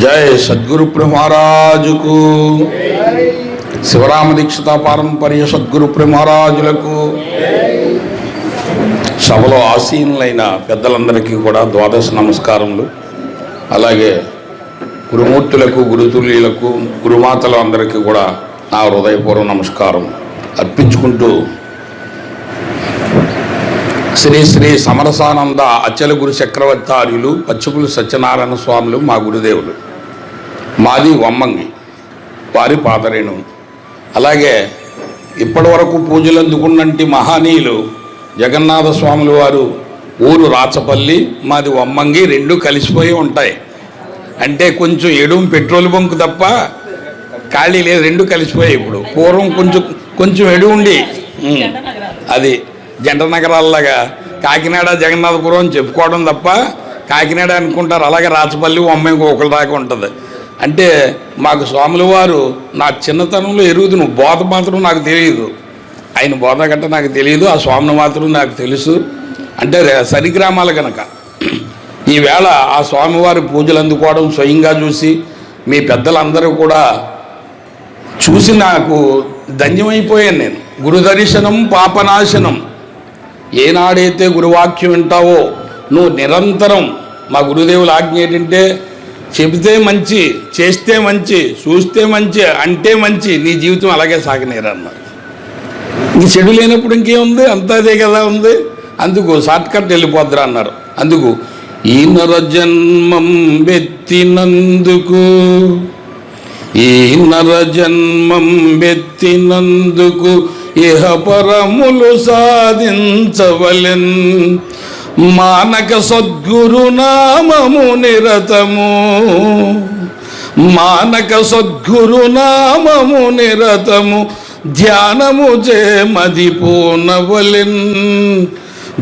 జయ సద్గురు మహారాజుకు శివరామ దీక్షిత పారంపర్య సద్గురు మహారాజులకు సభలో ఆసీనులైన పెద్దలందరికీ కూడా ద్వాదశ నమస్కారములు. అలాగే గురుమూర్తులకు గురుతుల్యులకు గురుమాతలు అందరికీ కూడా నా హృదయపూర్వ నమస్కారం అర్పించుకుంటూ శ్రీ శ్రీ సమరసానంద అచల గురు చక్రవర్తార్యులు పచ్చుకులు సత్యనారాయణ స్వాములు మా గురుదేవులు. మాది వమ్మంగి వారి పాదరేణు అలాగే ఇప్పటి వరకు పూజలు అందుకున్నట్టి మహనీయులు జగన్నాథ స్వాములు వారు ఊరు రాచపల్లి మాది వమ్మంగి రెండు కలిసిపోయి ఉంటాయి. అంటే కొంచెం ఎడుం పెట్రోల్ బంక్ తప్ప ఖాళీ లేదు రెండు కలిసిపోయాయి ఇప్పుడు. పూర్వం కొంచెం కొంచెం ఎడు ఉండి అది జంట నగరాల్లాగా. కాకినాడ జగన్నాథపురం అని చెప్పుకోవడం తప్ప కాకినాడ అనుకుంటారు. అలాగే రాచపల్లి అమ్మాయి ఒకరి దాకా ఉంటుంది. అంటే మాకు స్వాముల వారు నా చిన్నతనంలో ఎరుగుదును బోధ మాత్రం నాకు తెలియదు. ఆయన బోధ గట్ట నాకు తెలియదు. ఆ స్వామిని మాత్రం నాకు తెలుసు. అంటే సరిగ్రామాలు కనుక ఈవేళ ఆ స్వామివారి పూజలు అందుకోవడం స్వయంగా చూసి మీ పెద్దలందరూ కూడా చూసి నాకు ధన్యమైపోయాను నేను. గురు దర్శనం పాపనాశనం. ఏనాడైతే గురువాక్యం వింటావో నువ్వు నిరంతరం మా గురుదేవుల ఆజ్ఞ ఏంటంటే చెబితే మంచి చేస్తే మంచి చూస్తే మంచి అంటే మంచి నీ జీవితం అలాగే సాగనేరన్నారు ఇంక చెడు లేనప్పుడు ఇంకేముంది? అంతా అదే కదా ఉంది? అందుకు షార్ట్ కట్ వెళ్ళిపోద్దురా అన్నారు. అందుకు ఈ నరజన్మం వెత్తినందుకు బెత్తినందుకు ఈ నరజన్మం వెత్తినందుకు బెత్తినందుకు ఇహ పరములు సాధించవలెన్. మానక సద్గురునామము నిరతము. మానక సద్గురునామము నిరతము. ధ్యానము చే మదిపూనవలెన్.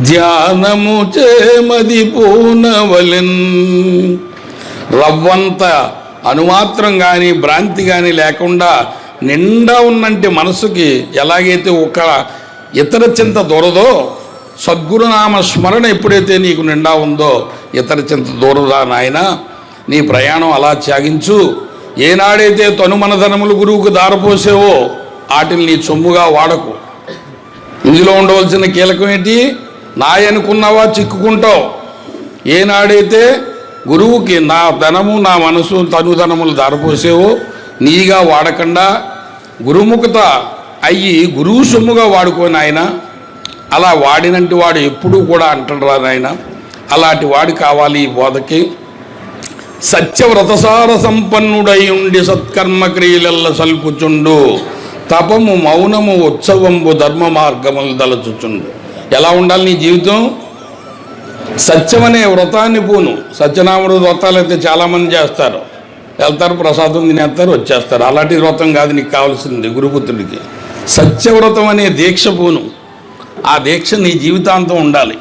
ధ్యానము చే మదిపూనవలెన్. రవ్వంత అనుమాత్రం కానీ భ్రాంతి కానీ లేకుండా నిండా ఉన్నంటి మనసుకి ఎలాగైతే ఒక ఇతర చింత దూరదో సద్గురునామ స్మరణ ఎప్పుడైతే నీకు నిండా ఉందో ఇతర చింత దూరదా నాయన నీ ప్రయాణం అలా త్యాగించు. ఏనాడైతే తనుమనధనములు గురువుకు దారపోసేవో వాటిని నీ సొమ్ముగా వాడకు. ఇందులో ఉండవలసిన కీలకం ఏంటి? నాయనుకున్నావా చిక్కుకుంటావు. ఏనాడైతే గురువుకి నా ధనము నా మనసు తనుధనములు దారపోసేవో నీగా వాడకుండా గురుముఖత అయ్యి గురువు సొమ్ముగా వాడుకోని ఆయన అలా వాడినంటి వాడు ఎప్పుడూ కూడా అంటాడు నాయన. అలాంటి వాడు కావాలి ఈ బోధకి. సత్యవ్రతసార సంపన్నుడై ఉండి సత్కర్మ క్రియలల్ల సల్పుచుండు. తపము మౌనము ఉత్సవంబు ధర్మ మార్గములు దలచుచుండు. ఎలా ఉండాలి నీ జీవితం? సత్యం అనే వ్రతాన్ని పూను. సత్యనామృత వ్రతాలు అయితే చాలామంది చేస్తారు. వెళ్తారు ప్రసాదం తినేస్తారు వచ్చేస్తారు. అలాంటి వ్రతం కాదు నీకు కావాల్సింది గురుపుత్రుడికి. సత్యవ్రతం అనే దీక్ష పూను. ఆ దీక్ష నీ జీవితాంతం ఉండాలి.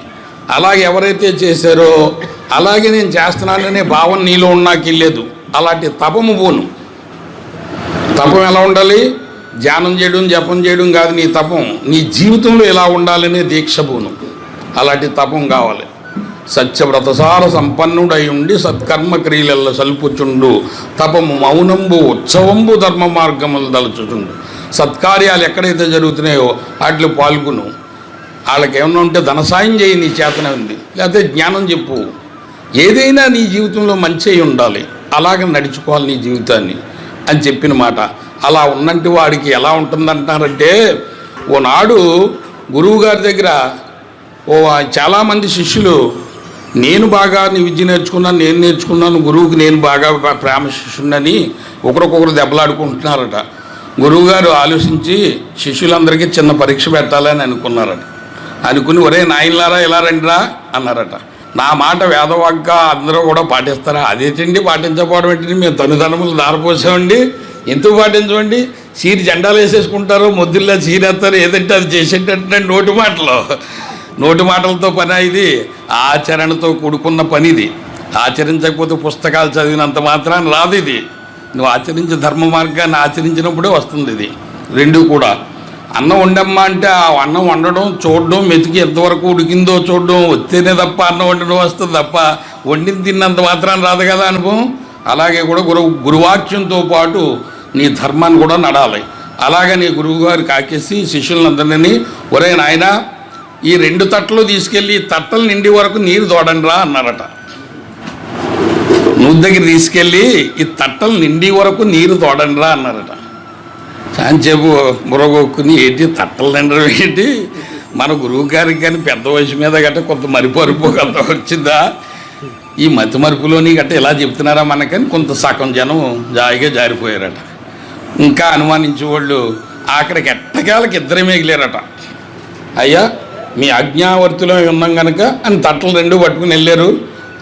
అలాగే ఎవరైతే చేశారో అలాగే నేను చేస్తున్నాననే భావం నీలో ఉన్నాకి లేదు అలాంటి తపము పోను. తపం ఎలా ఉండాలి? ధ్యానం చేయడం జపం చేయడం కాదు నీ తపం. నీ జీవితంలో ఎలా ఉండాలనే దీక్ష పోను. అలాంటి తపం కావాలి. సత్యవ్రతసార సంపన్నుడై ఉండి సత్కర్మ క్రియలలో సల్పుచుండు తపము మౌనంబు ఉత్సవంబు ధర్మ మార్గములు దలుచుచుండు సత్కార్యాలు ఎక్కడైతే జరుగుతున్నాయో వాటిలో పాల్గొను. వాళ్ళకి ఏమన్నా ఉంటే ధన సాయం చేయి నీ చేతనే ఉంది. లేకపోతే జ్ఞానం చెప్పు. ఏదైనా నీ జీవితంలో మంచి అయి ఉండాలి. అలాగే నడుచుకోవాలి నీ జీవితాన్ని అని చెప్పిన మాట. అలా ఉన్నంటి వాడికి ఎలా ఉంటుందంటారంటే ఓనాడు గురువు గారి దగ్గర ఓ చాలామంది శిష్యులు నేను బాగా నీ విద్య నేర్చుకున్నాను నేను నేర్చుకున్నాను గురువుకి నేను బాగా ప్రేమ శిష్యుడని ఒకరికొకరు దెబ్బలాడుకుంటున్నారట. గురువుగారు ఆలోచించి శిష్యులందరికీ చిన్న పరీక్ష పెట్టాలని అనుకున్నారట. అనుకుని ఒరే నాయనలారా ఇలా రండిరా అన్నారట. నా మాట వేదవాగ్గా అందరూ కూడా పాటిస్తారా? అదేంటండి పాటించకపోవడం ఏంటండి మేము తనుదనములు దారపోసామండి. ఎందుకు పాటించమండి? సీరి జెండాలు వేసేసుకుంటారు మొద్దుల్లో సీరేస్తారు ఏదంటే అది చేసేటట్టు నోటి మాటలు. నోటి మాటలతో పని ఇది? ఆచరణతో కూడుకున్న పని ఇది ఆచరించకపోతే పుస్తకాలు చదివినంత మాత్రాన్ని రాదు ఇది. నువ్వు ఆచరించే ధర్మ మార్గాన్ని ఆచరించినప్పుడే వస్తుంది ఇది. రెండు కూడా. అన్నం వండమ్మా అంటే ఆ అన్నం వండడం చూడడం మెతికి ఎంతవరకు ఉడికిందో చూడడం వస్తేనే తప్ప అన్నం వండడం వస్తుంది తప్ప వండింది తిన్నంత మాత్రాన్ని రాదు కదా అనుభవం. అలాగే కూడా గురు గురువాక్యంతో పాటు నీ ధర్మాన్ని కూడా నడాలి. అలాగే నీ గురువు గారు కాకేసి శిష్యులందరినీ ఒరే నాయన ఈ రెండు తట్టలు తీసుకెళ్ళి ఈ తట్టలు నిండి వరకు నీరు తోడండి రా అన్నారట. నువ్వు దగ్గర తీసుకెళ్ళి ఈ తట్టలు నిండి వరకు నీరు తోడండి రా అన్నారట. చాంచేపు మురగొక్కుని ఏంటి తట్టలు నిండడం ఏంటి? మన గురువు గారికి కానీ పెద్ద వయసు మీద గట్ట కొంత మరిపరుపు కొంత వచ్చిందా? ఈ మతి మరుపులోని గట్ట ఇలా చెప్తున్నారా మనకని కొంత సగం జనం జాయిగా జారిపోయారట. ఇంకా అనుమానించే వాళ్ళు ఆఖరికి ఎట్టకాలకి ఇద్దరే మిగిలేరట. అయ్యా మీ ఆజ్ఞావర్తిలో ఉన్నాం కనుక అని తట్టలు రెండు పట్టుకుని వెళ్ళారు.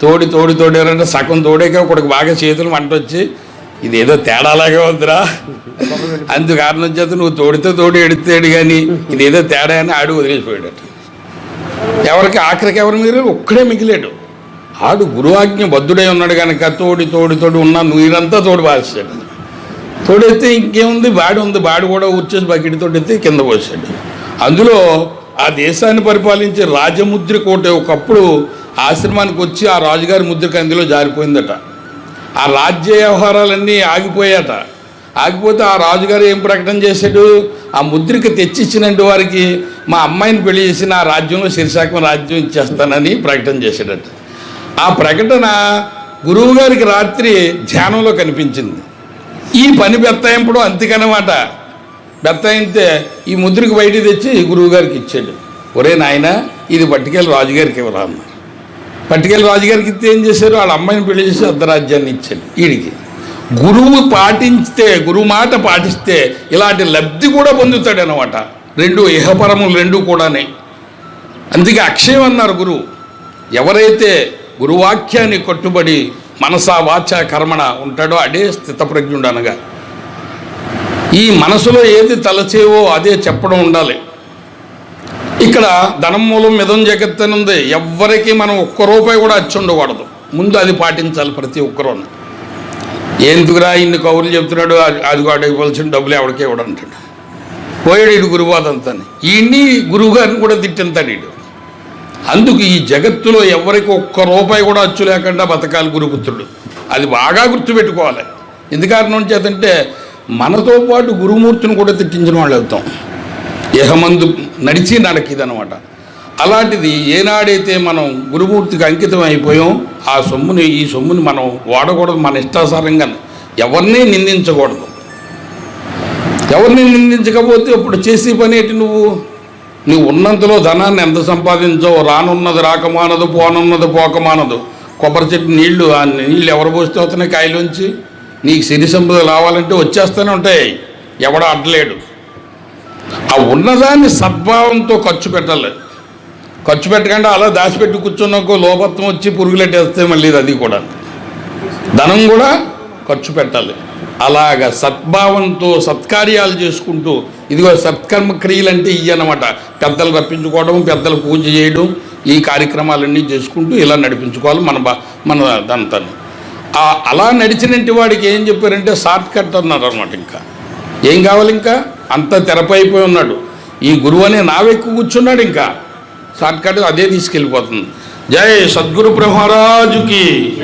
తోడి తోడి తోడారంటే సగం తోడాక ఒకడికి బాగా చేతులు మంట వచ్చి ఇదేదో తేడాలాగే ఉందిరా. అందు కారణం చేత నువ్వు తోడితే తోడి ఎడితేడు కానీ ఇదేదో తేడా అని ఆడు వదిలేసిపోయాడట. ఎవరికి ఆఖరికి ఎవరు మీరు ఒక్కడే మిగిలాడు. ఆడు గురువాజ్ఞ బద్ధుడై ఉన్నాడు కనుక తోడి తోడి తోడి ఉన్న నీరంతా తోడు పాసాడు తోడైతే ఇంకేముంది? బాడి ఉంది బాడి కూడా వచ్చేసి బకెట్ తోడైతే కింద పోసాడు. అందులో ఆ దేశాన్ని పరిపాలించే రాజముద్ర కోట ఒకప్పుడు ఆశ్రమానికి వచ్చి ఆ రాజుగారి ముద్రిక అందులో జారిపోయిందట. ఆ రాజ్య వ్యవహారాలన్నీ ఆగిపోయాట ఆగిపోతే ఆ రాజుగారు ఏం ప్రకటన చేశాడు? ఆ ముద్రిక తెచ్చిచ్చినట్టు వారికి మా అమ్మాయిని పెళ్ళి చేసి నా రాజ్యంలో శిరశాఖం రాజ్యం ఇచ్చేస్తానని ప్రకటన చేశాడట. ఆ ప్రకటన గురువు గారికి రాత్రి ధ్యానంలో కనిపించింది. ఈ పని బెత్తాయింపుడు అంతకనమాట. బెత్తాయితే ఈ ముద్రికి బయట తెచ్చి గురువుగారికి ఇచ్చాడు. ఒరే నాయన ఇది పట్టుకెళ్ళి రాజుగారికి ఇవ్వరా అన్న పట్టుకెళ్ళి రాజుగారికి ఇస్తే ఏం చేశారు? వాళ్ళ అమ్మాయిని పెళ్ళి చేసి అర్ధరాజ్యాన్ని ఇచ్చాడు వీడికి గురువు పాటించితే గురువు మాట పాటిస్తే ఇలాంటి లబ్ధి కూడా పొందుతాడు అనమాట రెండు ఇహపరములు రెండు కూడానే. అందుకే అక్షయం అన్నారు గురువు ఎవరైతే గురువాక్యాన్ని కట్టుబడి మనసా వాచ కర్మణ ఉంటాడో అదే స్థితప్రజ్ఞుడు అనగా ఈ మనసులో ఏది తలచేవో అదే చెప్పడం ఉండాలి. ఇక్కడ ధనం మూలం మిదం జగత్ అని ఉంది. ఎవ్వరికి మనం ఒక్క రూపాయి కూడా అచ్చి ఉండకూడదు. ముందు అది పాటించాలి ప్రతి ఒక్కరూ ఎందుకురా ఇన్ని కౌరులు చెప్తున్నాడు? అది- అది కూడా ఇవ్వాల్సిన డబ్బులు ఎవరికి ఇవ్వడంటాడు. పోయాడు ఇటు గురువాదంతా ఈయన్ని గురువుగారిని కూడా తిట్టింతాడు ఇటు అందుకు ఈ జగత్తులో ఎవరికి ఒక్క రూపాయి కూడా అచ్చు లేకుండా బతకాలి గురుపుత్రుడు. అది బాగా గుర్తుపెట్టుకోవాలి. ఎందుకారణం చేతంటే మనతో పాటు గురుమూర్తిని కూడా తిట్టించిన వాళ్ళు అవుతాం. ఇహమందు నడిచి నడకిదనమాట. అలాంటిది ఏనాడైతే మనం గురుమూర్తికి అంకితం అయిపోయాం ఆ సొమ్ముని ఈ సొమ్ముని మనం వాడకూడదు మన ఇష్టాసారంగా ఎవరిని నిందించకూడదు. ఎవరిని నిందించకపోతే ఇప్పుడు చేసే పని ఏంటి నువ్వు? నువ్వు ఉన్నంతలో ధనాన్ని ఎంత సంపాదించావు? రానున్నది రాకమానదు పోనున్నది పోకమానదు. కొబ్బరి చెట్టు నీళ్ళు ఆ నీళ్ళు ఎవరు పోస్తే అవుతున్నాయి కాయలోంచి? నీకు సిరి సంపద రావాలంటే వచ్చేస్తూనే ఉంటాయి. ఎవడ అడ్డలేడు. ఆ ఉన్నదాన్ని సద్భావంతో ఖర్చు పెట్టాలి. ఖర్చు పెట్టకుండా అలా దాచిపెట్టి కూర్చున్నాకో లోపత్వం వచ్చి పురుగులెట్టేస్తే మళ్ళీ అది కూడా. ధనం కూడా ఖర్చు పెట్టాలి. అలాగ సద్భావంతో సత్కార్యాలు చేసుకుంటూ ఇదిగో సత్కర్మ క్రియలు అంటే ఇవి అనమాట పెద్దలు రప్పించుకోవడం పెద్దలు పూజ చేయడం ఈ కార్యక్రమాలన్నీ చేసుకుంటూ ఇలా నడిపించుకోవాలి మన బా మన దంతా అలా నడిచినట్టు వాడికి ఏం చెప్పారంటే షార్ట్ కట్ అన్నారు అనమాట ఇంకా. ఏం కావాలి ఇంకా? అంత తెరపైపోయి ఉన్నాడు. ఈ గురువు అనే నావెక్కు కూర్చున్నాడు ఇంకా. షార్ట్ కట్ అదే తీసుకెళ్ళిపోతుంది. జై సద్గురు బ్రహ్మరాజుకి